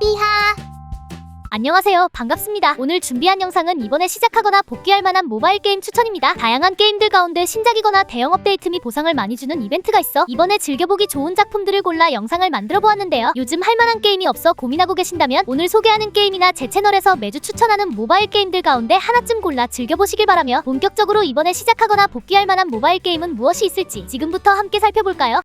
삐하 안녕하세요. 반갑습니다. 오늘 준비한 영상은 이번에 시작하거나 복귀할 만한 모바일 게임 추천입니다. 다양한 게임들 가운데 신작이거나 대형 업데이트 및 보상을 많이 주는 이벤트가 있어 이번에 즐겨보기 좋은 작품들을 골라 영상을 만들어 보았는데요. 요즘 할 만한 게임이 없어 고민하고 계신다면 오늘 소개하는 게임이나 제 채널에서 매주 추천하는 모바일 게임들 가운데 하나쯤 골라 즐겨보시길 바라며 본격적으로 이번에 시작하거나 복귀할 만한 모바일 게임은 무엇이 있을지 지금부터 함께 살펴볼까요?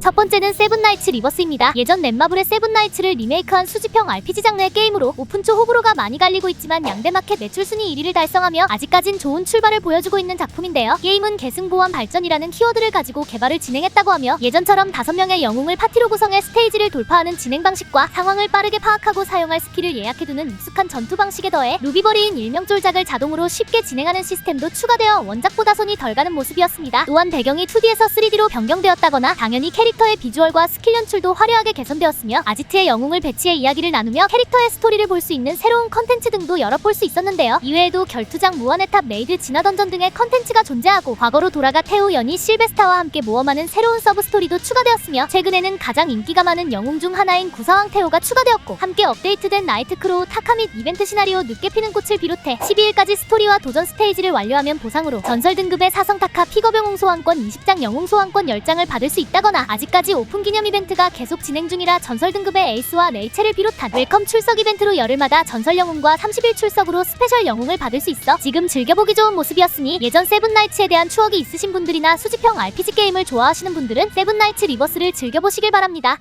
첫 번째는 세븐나이츠 리버스입니다. 예전 넷마블의 세븐나이츠를 리메이크한 수집형 RPG 장르의 게임으로 오픈 초 호불호가 많이 갈리고 있지만 양대 마켓 매출 순위 1위를 달성하며 아직까진 좋은 출발을 보여주고 있는 작품인데요. 게임은 계승보완 발전이라는 키워드를 가지고 개발을 진행했다고 하며 예전처럼 5명의 영웅을 파티로 구성해 스테이지를 돌파하는 진행 방식과 상황을 빠르게 파악하고 사용할 스킬을 예약해두는 익숙한 전투 방식에 더해 루비버리인 일명 쫄작을 자동으로 쉽게 진행하는 시스템도 추가되어 원작보다 손이 덜 가는 모습이었습니다. 또한 배경이 2D에서 3D로 변경되었다거나 당연히 캐릭터의 비주얼과 스킬 연출도 화려하게 개선되었으며 아지트의 영웅을 배치해 이야기를 나누며 캐릭터의 스토리를 볼 수 있는 새로운 컨텐츠 등도 여러 볼수 있었는데요. 이외에도 결투장 무한의 탑 레이드 진화 던전 등의 컨텐츠가 존재하고 과거로 돌아가 태우 연희 실베스타와 함께 모험하는 새로운 서브 스토리도 추가되었으며 최근에는 가장 인기가 많은 영웅 중 하나인 구사왕 태우가 추가되었고 함께 업데이트된 나이트크로우 타카 및 이벤트 시나리오 늦게 피는 꽃을 비롯해 12일까지 스토리와 도전 스테이지를 완료하면 보상으로 전설 등급의 사성 타카 픽업 영웅 소환권 20장 영웅 소환권 10장을 받을 수 있다거나 아직까지 오픈 기념 이벤트가 계속 진행 중이라 전설 등급의 에이스와 레이첼을 비롯한 웰컴 출석 이벤트로 열흘마다 전설 영웅과 30일 출석으로 스페셜 영웅을 받을 수 있어 지금 즐겨보기 좋은 모습이었으니 예전 세븐나이츠에 대한 추억이 있으신 분들이나 수집형 RPG 게임을 좋아하시는 분들은 세븐나이츠 리버스를 즐겨보시길 바랍니다.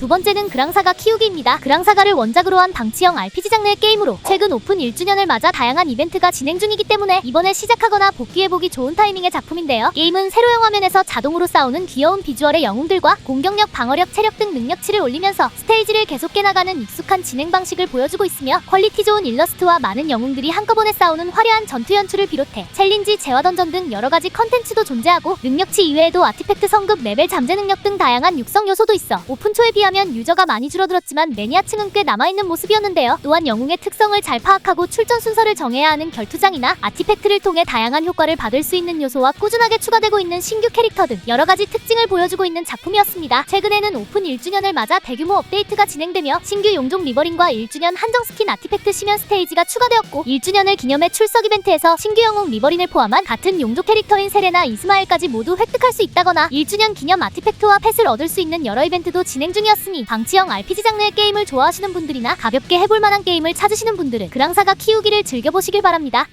두 번째는 그랑사가 키우기입니다. 그랑사가를 원작으로 한 방치형 RPG 장르의 게임으로 최근 오픈 1주년을 맞아 다양한 이벤트가 진행 중이기 때문에 이번에 시작하거나 복귀해보기 좋은 타이밍의 작품인데요. 게임은 세로형 화면에서 자동으로 싸우는 귀여운 비주얼의 영웅들과 공격력, 방어력, 체력 등 능력치를 올리면서 스테이지를 계속 깨나가는 익숙한 진행 방식을 보여주고 있으며 퀄리티 좋은 일러스트와 많은 영웅들이 한꺼번에 싸우는 화려한 전투 연출을 비롯해 챌린지, 재화 던전 등 여러 가지 컨텐츠도 존재하고 능력치 이외에도 아티팩트 성급, 레벨 잠재 능력 등 다양한 육성 요소도 있어 오픈 초에 비하면 유저가 많이 줄어들었지만 매니아층은 꽤 남아있는 모습이었는데요. 또한 영웅의 특성을 잘 파악하고 출전 순서를 정해야 하는 결투장이나 아티팩트를 통해 다양한 효과를 받을 수 있는 요소와 꾸준하게 추가되고 있는 신규 캐릭터 등 여러 가지 특징을 보여주고 있는 작품이었습니다. 최근에는 오픈 1주년을 맞아 대규모 업데이트가 진행되며 신규 용종 리버링과 1주년 한정 스킨 아티팩트 심연 스테이지가 추가되었고 1주년을 기념해 출석 이벤트에서 신규 영웅 리버린을 포함한 같은 용종 캐릭터인 세레나 이스마엘까지 모두 획득할 수 있다거나 1주년 기념 아티팩트와 펫을 얻을 수 있는 여러 이벤트도 진행 중이었습니다. 방치형 RPG 장르의 게임을 좋아하시는 분들이나 가볍게 해볼 만한 게임을 찾으시는 분들은 그랑사가 키우기를 즐겨보시길 바랍니다.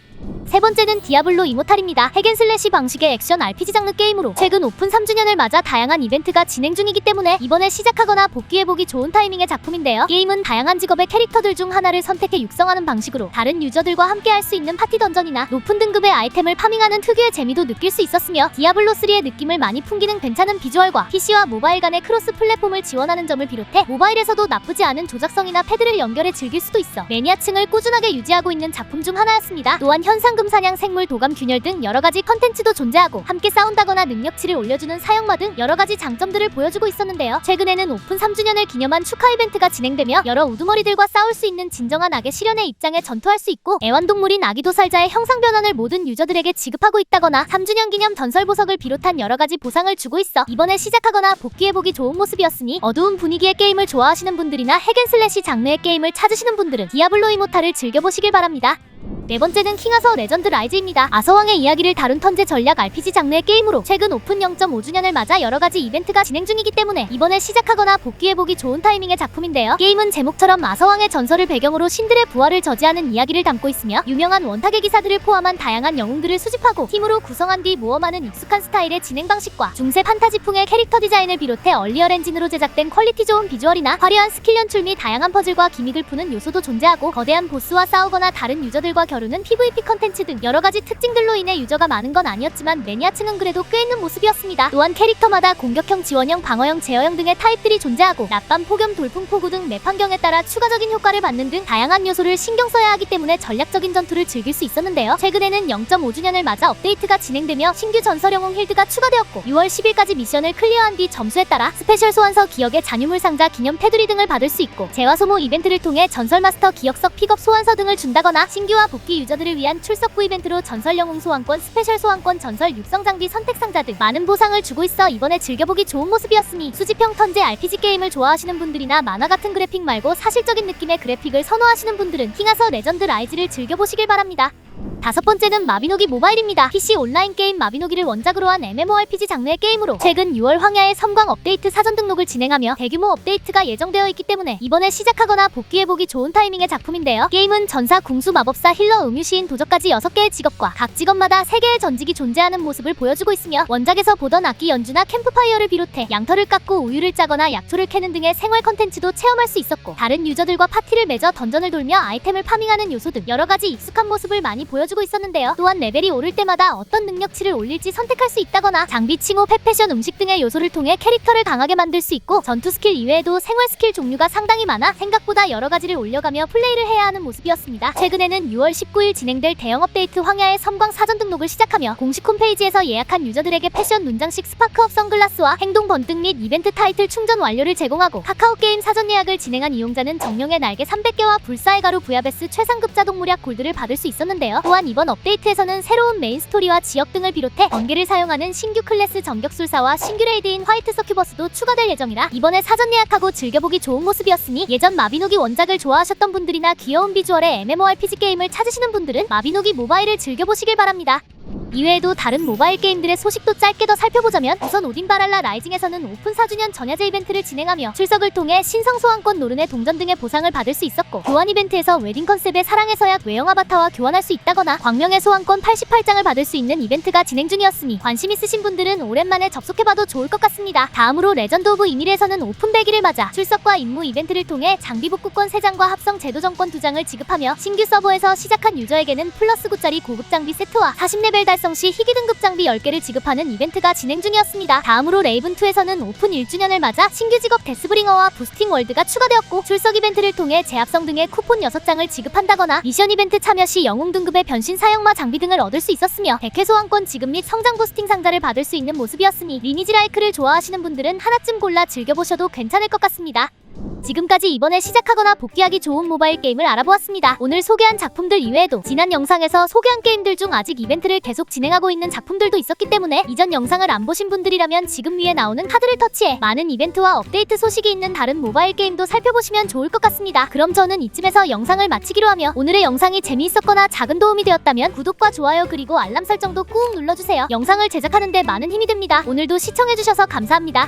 세 번째는 디아블로 이모탈입니다. 핵앤슬래시 방식의 액션 RPG 장르 게임으로 최근 오픈 3주년을 맞아 다양한 이벤트가 진행 중이기 때문에 이번에 시작하거나 복귀해보기 좋은 타이밍의 작품인데요. 게임은 다양한 직업의 캐릭터들 중 하나를 선택해 육성하는 방식으로 다른 유저들과 함께 할 수 있는 파티 던전이나 높은 등급의 아이템을 파밍하는 특유의 재미도 느낄 수 있었으며 디아블로3의 느낌을 많이 풍기는 괜찮은 비주얼과 PC와 모바일 간의 크로스 플랫폼을 지원하는 점을 비롯해 모바일에서도 나쁘지 않은 조작성이나 패드를 연결해 즐길 수도 있어 매니아층을 꾸준하게 유지하고 있는 작품 중 하나였습니다. 또한 현상 금 사냥, 생물, 도감, 균열 등 여러 가지 컨텐츠도 존재하고 함께 싸운다거나 능력치를 올려주는 사형마 등 여러 가지 장점들을 보여주고 있었는데요. 최근에는 오픈 3주년을 기념한 축하 이벤트가 진행되며 여러 우두머리들과 싸울 수 있는 진정한 악의 실현의 입장에 전투할 수 있고 애완동물인 아기 도 살자의 형상 변환을 모든 유저들에게 지급하고 있다거나 3주년 기념 전설 보석을 비롯한 여러 가지 보상을 주고 있어 이번에 시작하거나 복귀해보기 좋은 모습이었으니 어두운 분위기의 게임을 좋아하시는 분들이나 핵앤슬래시 장르의 게임을 찾으시는 분들은 디아블로 이모탈을 즐겨보시길 바랍니다. 네 번째는 킹아서 레전드 라이즈입니다. 아서왕의 이야기를 다룬 턴제 전략 RPG 장르의 게임으로 최근 오픈 0.5주년을 맞아 여러 가지 이벤트가 진행 중이기 때문에 이번에 시작하거나 복귀해보기 좋은 타이밍의 작품인데요. 게임은 제목처럼 아서왕의 전설을 배경으로 신들의 부활을 저지하는 이야기를 담고 있으며 유명한 원탁의 기사들을 포함한 다양한 영웅들을 수집하고 팀으로 구성한 뒤 모험하는 익숙한 스타일의 진행 방식과 중세 판타지풍의 캐릭터 디자인을 비롯해 얼리얼 엔진으로 제작된 퀄리티 좋은 비주얼이나 화려한 스킬 연출 및 다양한 퍼즐과 기믹을 푸는 요소도 존재하고 거대한 보스와 싸우거나 다른 유저들과 겨루는 PVP 컨텐츠 등 여러 가지 특징들로 인해 유저가 많은 건 아니었지만 매니아층은 그래도 꽤 있는 모습이었습니다. 또한 캐릭터마다 공격형, 지원형, 방어형, 제어형 등의 타입들이 존재하고 낮밤, 폭염, 돌풍, 폭우 등맵 환경에 따라 추가적인 효과를 받는 등 다양한 요소를 신경 써야 하기 때문에 전략적인 전투를 즐길 수 있었는데요. 최근에는 0.5주년을 맞아 업데이트가 진행되며 신규 전설 영웅 힐드가 추가되었고 6월 10일까지 미션을 클리어한 뒤 점수에 따라 스페셜 소환서 기억의 잔유물 상자 기념 테두리 등을 받을 수 있고 재화 소모 이벤트를 통해 전설 마스터 기억석 픽업 소환서 등을 준다거나 신규와 복귀 복귀 유저들을 위한 출석부 이벤트로 전설 영웅 소환권, 스페셜 소환권, 전설 육성 장비 선택 상자 등 많은 보상을 주고 있어 이번에 즐겨보기 좋은 모습이었으니 수지평 턴제 RPG 게임을 좋아하시는 분들이나 만화 같은 그래픽 말고 사실적인 느낌의 그래픽을 선호하시는 분들은 킹하서 레전드 라이즈를 즐겨보시길 바랍니다. 다섯 번째는 마비노기 모바일입니다. PC 온라인 게임 마비노기를 원작으로 한 MMORPG 장르의 게임으로 최근 6월 황야의 섬광 업데이트 사전 등록을 진행하며 대규모 업데이트가 예정되어 있기 때문에 이번에 시작하거나 복귀해보기 좋은 타이밍의 작품인데요. 게임은 전사, 궁수, 마법사, 힐러, 음유시인, 도적까지 6개의 직업과 각 직업마다 3개의 전직이 존재하는 모습을 보여주고 있으며 원작에서 보던 악기 연주나 캠프파이어를 비롯해 양털을 깎고 우유를 짜거나 약초를 캐는 등의 생활 컨텐츠도 체험할 수 있었고 다른 유저들과 파티를 맺어 던전을 돌며 아이템을 파밍하는 요소 등 여러 가지 익숙한 모습을 많이 보여주고 있었는데요. 또한 레벨이 오를 때마다 어떤 능력치를 올릴지 선택할 수 있다거나 장비 칭호, 펫 패션, 음식 등의 요소를 통해 캐릭터를 강하게 만들 수 있고 전투 스킬 이외에도 생활 스킬 종류가 상당히 많아 생각보다 여러 가지를 올려가며 플레이를 해야 하는 모습이었습니다. 최근에는 6월 19일 진행될 대형 업데이트 황야의 섬광 사전 등록을 시작하며 공식 홈페이지에서 예약한 유저들에게 패션 눈장식 스파크업 선글라스와 행동 번뜩 및 이벤트 타이틀 충전 완료를 제공하고 카카오 게임 사전 예약을 진행한 이용자는 정령의 날개 300개와 불사의 가루 부야베스 최상급 자동 무략 골드를 받을 수 있었는데요. 또한 이번 업데이트에서는 새로운 메인 스토리와 지역 등을 비롯해 번개를 사용하는 신규 클래스 전격술사와 신규 레이드인 화이트 서큐버스도 추가될 예정이라 이번에 사전 예약하고 즐겨보기 좋은 모습이었으니 예전 마비노기 원작을 좋아하셨던 분들이나 귀여운 비주얼의 MMORPG 게임을 찾으시는 분들은 마비노기 모바일을 즐겨보시길 바랍니다. 이외에도 다른 모바일 게임들의 소식도 짧게 더 살펴보자면 우선 오딘 바랄라 라이징에서는 오픈 4주년 전야제 이벤트를 진행하며 출석을 통해 신성 소환권 노른의 동전 등의 보상을 받을 수 있었고 교환 이벤트에서 웨딩 컨셉의 사랑의 서약 외형 아바타와 교환할 수 있다거나 광명의 소환권 88장을 받을 수 있는 이벤트가 진행 중이었으니 관심 있으신 분들은 오랜만에 접속해봐도 좋을 것 같습니다. 다음으로 레전드 오브 이밀에서는 오픈 100일을 맞아 출석과 임무 이벤트를 통해 장비 복구권 3장과 합성 제도 정권 2장을 지급하며 신규 서버에서 시작한 유저에게는 플러스 9짜리 고급 장비 세트와 40레벨 달성 시 희귀 등급 장비 10개를 지급하는 이벤트가 진행 중이었습니다. 다음으로 레이븐2에서는 오픈 1주년을 맞아 신규 직업 데스브링어와 부스팅 월드가 추가되었고 출석 이벤트를 통해 재합성 등의 쿠폰 6장을 지급한다거나 미션 이벤트 참여 시 영웅 등급의 변신 사형마 장비 등을 얻을 수 있었으며 백회 소환권 지급 및 성장 부스팅 상자를 받을 수 있는 모습이었으니 리니지 라이크를 좋아하시는 분들은 하나쯤 골라 즐겨보셔도 괜찮을 것 같습니다. 지금까지 이번에 시작하거나 복귀하기 좋은 모바일 게임을 알아보았습니다. 오늘 소개한 작품들 이외에도 지난 영상에서 소개한 게임들 중 아직 이벤트를 계속 진행하고 있는 작품들도 있었기 때문에 이전 영상을 안 보신 분들이라면 지금 위에 나오는 카드를 터치해 많은 이벤트와 업데이트 소식이 있는 다른 모바일 게임도 살펴보시면 좋을 것 같습니다. 그럼 저는 이쯤에서 영상을 마치기로 하며 오늘의 영상이 재미있었거나 작은 도움이 되었다면 구독과 좋아요 그리고 알람 설정도 꾹 눌러주세요. 영상을 제작하는데 많은 힘이 됩니다. 오늘도 시청해주셔서 감사합니다.